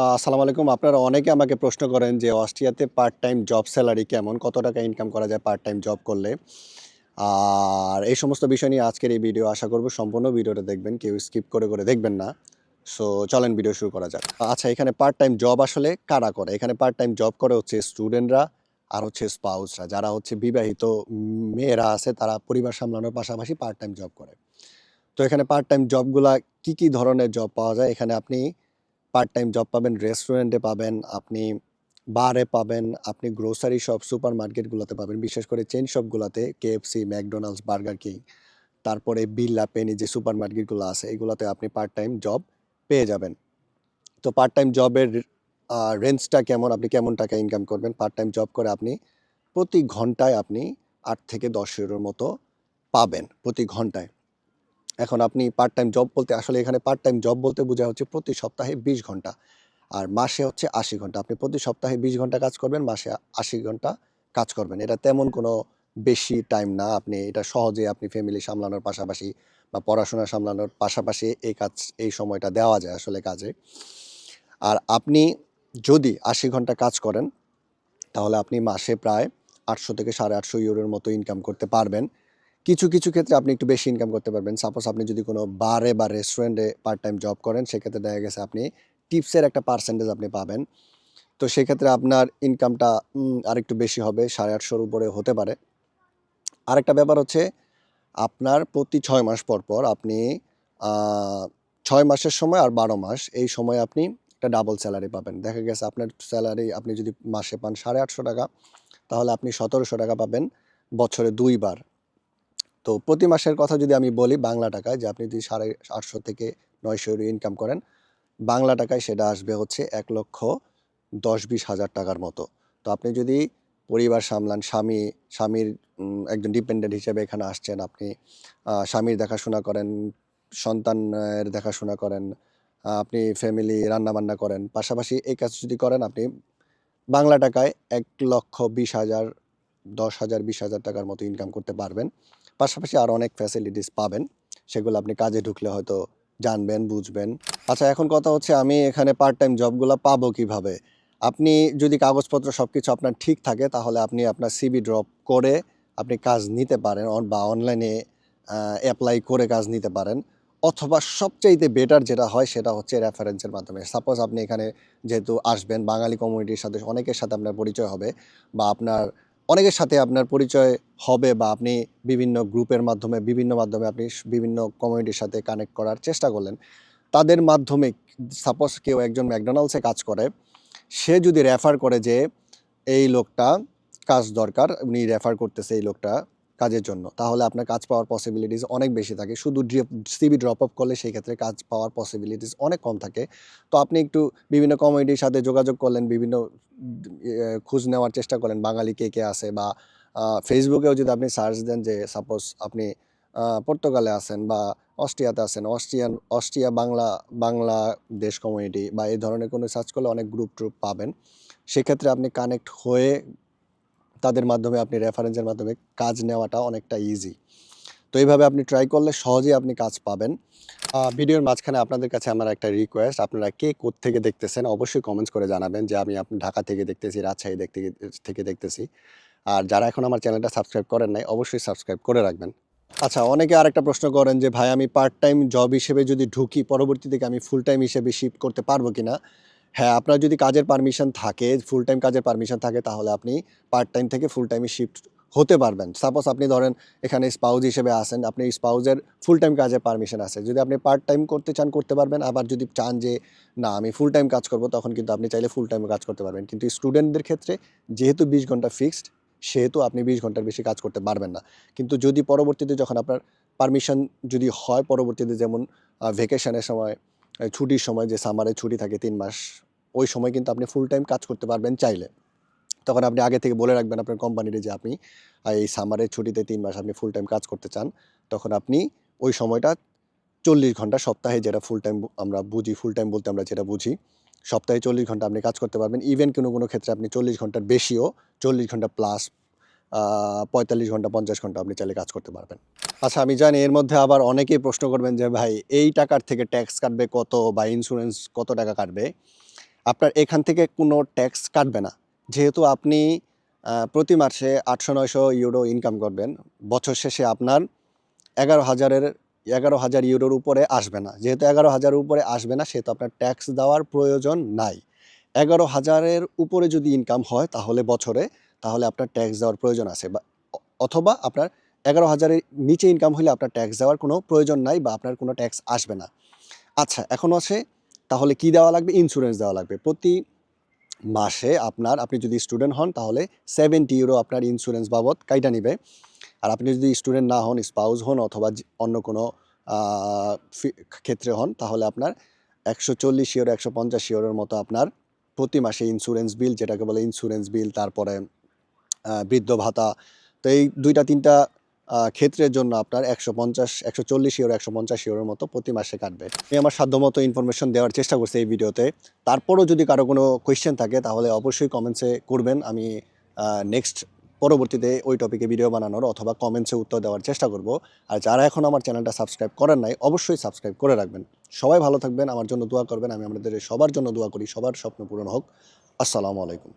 আসসালামু আলাইকুম। আপনারা অনেকে আমাকে প্রশ্ন করেন যে অস্ট্রিয়াতে পার্ট টাইম জব স্যালারি কেমন? কত টাকা ইনকাম করা যায় পার্ট টাইম জব করলে? আর এই সমস্ত বিষয় নিয়ে আজকের এই ভিডিও আশা করব সম্পূর্ণ ভিডিওটা দেখবেন। কেউ স্কিপ করে করে দেখবেন না। সো চলেন ভিডিও শুরু করা যাক। আচ্ছা এখানে পার্ট টাইম জব আসলে কারা করে? এখানে পার্ট টাইম জব করে হচ্ছে স্টুডেন্টরা আর হচ্ছে স্পাউসরা যারা হচ্ছে বিবাহিত মেয়েরা আছে, তারা পরিবার সামলানোর পাশাপাশি পার্ট টাইম জব করে। তো এখানে পার্ট টাইম জবগুলা কি কি ধরনের জব পাওয়া যায়? এখানে আপনি পার্ট টাইম জব পাবেন রেস্টুরেন্টে পাবেন, আপনি বারে পাবেন, আপনি গ্রোসারি শপ সুপার মার্কেটগুলোতে পাবেন। বিশেষ করে চেন শপগুলোতে কেএফসি ম্যাকডোনাল্ডস বার্গার কিং তারপরে বিল্লা পেনি যে সুপার মার্কেটগুলো আছে, এগুলোতে আপনি পার্ট টাইম জব পেয়ে যাবেন। তো পার্ট টাইম জবের রেঞ্জটা কেমন, আপনি কেমন টাকা ইনকাম করবেন? পার্ট টাইম জব করে আপনি প্রতি ঘন্টায় আপনি আট থেকে দশ ইউরোর মতো পাবেন, প্রতি ঘন্টায়। এখন আপনি পার্ট টাইম জব বলতে, আসলে এখানে পার্ট টাইম জব বলতে বোঝা হচ্ছে প্রতি সপ্তাহে বিশ ঘণ্টা। আর মাসে হচ্ছে আশি ঘণ্টা। আপনি প্রতি সপ্তাহে বিশ ঘণ্টা কাজ করবেন, মাসে আশি ঘণ্টা কাজ করবেন। এটা তেমন কোনো বেশি টাইম না। আপনি এটা সহজে আপনি ফ্যামিলি সামলানোর পাশাপাশি বা পড়াশোনা সামলানোর পাশাপাশি এই কাজ, এই সময়টা দেওয়া যায় আসলে কাজে। আর আপনি যদি আশি ঘণ্টা কাজ করেন, তাহলে আপনি মাসে প্রায় আটশো থেকে সাড়ে আটশো ইউরোর মতো ইনকাম করতে পারবেন। কিছু কিছু ক্ষেত্রে আপনি একটু বেশি ইনকাম করতে পারবেন। সাপোজ আপনি যদি কোনো বারে বা রেস্টুরেন্টে পার্ট টাইম জব করেন, সেক্ষেত্রে দেখা গেছে আপনি টিপসের একটা পার্সেন্টেজ আপনি পাবেন। তো সেক্ষেত্রে আপনার ইনকামটা আরেকটু বেশি হবে, সাড়ে আটশোর উপরে হতে পারে। আরেকটা ব্যাপার হচ্ছে, আপনার প্রতি ছয় মাস পর পর আপনি ছয় মাসের সময় আর বারো মাস, এই সময় আপনি একটা ডাবল স্যালারি পাবেন। দেখা গেছে আপনার স্যালারি আপনি যদি মাসে পান সাড়ে আটশো টাকা, তাহলে আপনি সতেরোশো টাকা পাবেন, বছরে দুইবার। তো প্রতি মাসের কথা যদি আমি বলি বাংলা টাকায় যে আপনি যদি সাড়ে আটশো থেকে নয়শো ইউরো ইনকাম করেন, বাংলা টাকায় সেটা আসবে হচ্ছে এক লক্ষ দশ বিশ হাজার টাকার মতো। তো আপনি যদি পরিবার সামলান, স্বামী, স্বামীর একজন ডিপেন্ডেন্ট হিসেবে এখানে আসছেন, আপনি স্বামীর দেখাশোনা করেন, সন্তানের দেখাশোনা করেন আপনি ফ্যামিলি রান্নাবান্না করেন, পাশাপাশি এই কাজ যদি করেন, আপনি বাংলা টাকায় এক লক্ষ বিশ হাজার দশ হাজার, বিশ হাজার টাকার মতো ইনকাম করতে পারবেন। পাশাপাশি আরও অনেক ফ্যাসিলিটিস পাবেন, সেগুলো আপনি কাজে ঢুকলে হয়তো জানবেন, বুঝবেন। আচ্ছা এখন কথা হচ্ছে আমি এখানে পার্ট টাইম জবগুলো পাবো কীভাবে? আপনি যদি কাগজপত্র সব কিছু আপনার ঠিক থাকে, তাহলে আপনি আপনার সিবি ড্রপ করে আপনি কাজ নিতে পারেন বা অনলাইনে অ্যাপ্লাই করে কাজ নিতে পারেন। অথবা সবচাইতে বেটার যেটা হয়, সেটা হচ্ছে রেফারেন্সের মাধ্যমে। সাপোজ আপনি এখানে যেহেতু আসবেন, বাঙালি কমিউনিটির সাথে, অনেকের সাথে আপনার পরিচয় হবে, বা আপনার অনেকের সাথে আপনার পরিচয় হবে বা আপনি বিভিন্ন গ্রুপের মাধ্যমে, বিভিন্ন মাধ্যমে আপনি বিভিন্ন কমিউনিটির সাথে কানেক্ট করার চেষ্টা করলেন। তাদের মাধ্যমে সাপোজ কেউ একজন ম্যাকডোনাল্ডসে কাজ করে, সে যদি রেফার করে যে, এই লোকটা কাজ দরকার, উনি রেফার করতেছে এই লোকটা। কাজের জন্য, তাহলে আপনার কাজ পাওয়ার পসিবিলিটিস অনেক বেশি থাকে। শুধু সিবি ড্রপ আপ করলে সেই ক্ষেত্রে কাজ পাওয়ার পসিবিলিটিস অনেক কম থাকে। তো আপনি একটু বিভিন্ন কমিউনিটির সাথে যোগাযোগ করলেন, বিভিন্ন খোঁজ নেওয়ার চেষ্টা করলেন, বাঙালি কে কে আছে বা ফেসবুকেও যদি আপনি সার্চ দেন যে সাপোজ আপনি পর্তুগালে আছেন বা অস্ট্রিয়াতে আছেন, অস্ট্রিয়ান, অস্ট্রিয়া বাংলা বাংলা দেশ কমিউনিটি বা এই ধরনের কোনো সার্চ করলে অনেক গ্রুপ ট্রুপ পাবেন। সেক্ষেত্রে আপনি কানেক্ট হয়ে তাদের মাধ্যমে আপনি রেফারেন্সের মাধ্যমে কাজ নেওয়াটা অনেকটা ইজি তো এইভাবে আপনি ট্রাই করলে সহজেই আপনি কাজ পাবেন। ভিডিওর মাঝখানে আপনাদের কাছে আমার একটা রিকোয়েস্ট আপনারা কে থেকে দেখতেছেন অবশ্যই কমেন্টস করে জানাবেন যে আমি আপনি ঢাকা থেকে দেখতেছি, রাজশাহী দেখতে, থেকে দেখতেছি। আর যারা এখন আমার চ্যানেলটা সাবস্ক্রাইব করেন নাই, অবশ্যই সাবস্ক্রাইব করে রাখবেন। আচ্ছা অনেকে আরেকটা প্রশ্ন করেন যে, ভাই, আমি পার্ট টাইম জব হিসেবে যদি ঢুকি পরবর্তী থেকে আমি ফুল টাইম হিসেবে শিফট করতে পারব কিনা? হ্যাঁ আপনার যদি কাজের পারমিশন থাকে ফুল টাইম কাজের পারমিশন থাকে, তাহলে আপনি পার্ট টাইম থেকে ফুল টাইমে শিফট হতে পারবেন। সাপোজ আপনি ধরেন এখানে স্পাউজ হিসেবে আসেন আপনি স্পাউজের ফুল টাইম কাজের পারমিশন আছে। যদি আপনি পার্ট টাইম করতে চান, করতে পারবেন। আবার যদি চান যে, না, আমি ফুল টাইম কাজ করব, তখন কিন্তু আপনি চাইলে ফুল টাইমে কাজ করতে পারবেন। কিন্তু স্টুডেন্টদের ক্ষেত্রে যেহেতু বিশ ঘণ্টা ফিক্সড সেহেতু আপনি বিশ ঘণ্টার বেশি কাজ করতে পারবেন না। কিন্তু যদি পরবর্তীতে যখন আপনার পারমিশন যদি হয়, পরবর্তীতে যেমন ভেকেশনের সময় ছুটির সময় যে সামারে ছুটি থাকে তিন মাস, ওই সময় কিন্তু আপনি ফুল টাইম কাজ করতে পারবেন চাইলে। তখন আপনি আগে থেকে বলে রাখবেন আপনার কোম্পানির যে আপনি এই সামারের ছুটিতে তিন মাস আপনি ফুল টাইম কাজ করতে চান, তখন আপনি ওই সময়টা চল্লিশ ঘণ্টা সপ্তাহে যেটা ফুল টাইম আমরা বুঝি ফুল টাইম বলতে আমরা যেটা বুঝি, সপ্তাহে চল্লিশ ঘণ্টা আপনি কাজ করতে পারবেন। ইভেন কোনো কোনো ক্ষেত্রে আপনি চল্লিশ ঘণ্টার বেশিও, চল্লিশ ঘণ্টা প্লাস পঁয়তাল্লিশ ঘণ্টা, পঞ্চাশ ঘণ্টা আপনি চাইলে কাজ করতে পারবেন। আচ্ছা আমি জানি এর মধ্যে আবার অনেকেই প্রশ্ন করবেন যে, ভাই, এই টাকার থেকে ট্যাক্স কাটবে কত বা ইন্স্যুরেন্স কত টাকা কাটবে? আপনার এখান থেকে কোনো ট্যাক্স কাটবে না। যেহেতু আপনি প্রতি মাসে আটশো, নয়শো ইউরো ইনকাম করবেন, বছর শেষে আপনার এগারো হাজারের, এগারো হাজার ইউরোর উপরে আসবে না। যেহেতু এগারো হাজারের উপরে আসবে না, সেহেতু আপনার ট্যাক্স দেওয়ার প্রয়োজন নাই। এগারো হাজারের উপরে যদি ইনকাম হয়, তাহলে বছরে তাহলে আপনার ট্যাক্স দেওয়ার প্রয়োজন আছে বা অথবা আপনার এগারো হাজারের নিচে ইনকাম হলে আপনার ট্যাক্স দেওয়ার কোনো প্রয়োজন নাই বা আপনার কোনো ট্যাক্স আসবে না। আচ্ছা এখন আছে, তাহলে কি দেওয়া লাগবে? ইন্স্যুরেন্স দেওয়া লাগবে। প্রতি মাসে আপনার, আপনি যদি স্টুডেন্ট হন, তাহলে সেভেন্টি ইউরো আপনার ইন্স্যুরেন্স বাবদ কাইটা নিবে। আর আপনি যদি স্টুডেন্ট না হন স্পাউস হন অথবা অন্য কোনো ক্ষেত্রে হন, তাহলে আপনার একশো চল্লিশ ইউরো একশো পঞ্চাশ ইউরোর মতো আপনার প্রতি মাসে ইন্স্যুরেন্স বিল যেটাকে বলে ইন্স্যুরেন্স বিল তারপরে বৃদ্ধ ভাতা। তো এই দুইটা, তিনটা ক্ষেত্রের জন্য আপনার একশো পঞ্চাশ, একশো চল্লিশ ইউরো একশো পঞ্চাশ ইউরোর মতো প্রতি মাসে কাটবে। আমি আমার সাধ্যমতো ইনফরমেশন দেওয়ার চেষ্টা করছি এই ভিডিওতে। তারপরও যদি কারও কোনো কোয়েশ্চেন থাকে, তাহলে অবশ্যই কমেন্টসে করবেন। আমি নেক্সট পরবর্তীতে ওই টপিকে ভিডিও বানানোর অথবা কমেন্টসে উত্তর দেওয়ার চেষ্টা করব। আর যারা এখন আমার চ্যানেলটা সাবস্ক্রাইব করেন নাই, অবশ্যই সাবস্ক্রাইব করে রাখবেন। সবাই ভালো থাকবেন, আমার জন্য দোয়া করবেন। আমি আমাদের সবার জন্য দোয়া করি, সবার স্বপ্ন পূরণ হোক। আসসালামু আলাইকুম।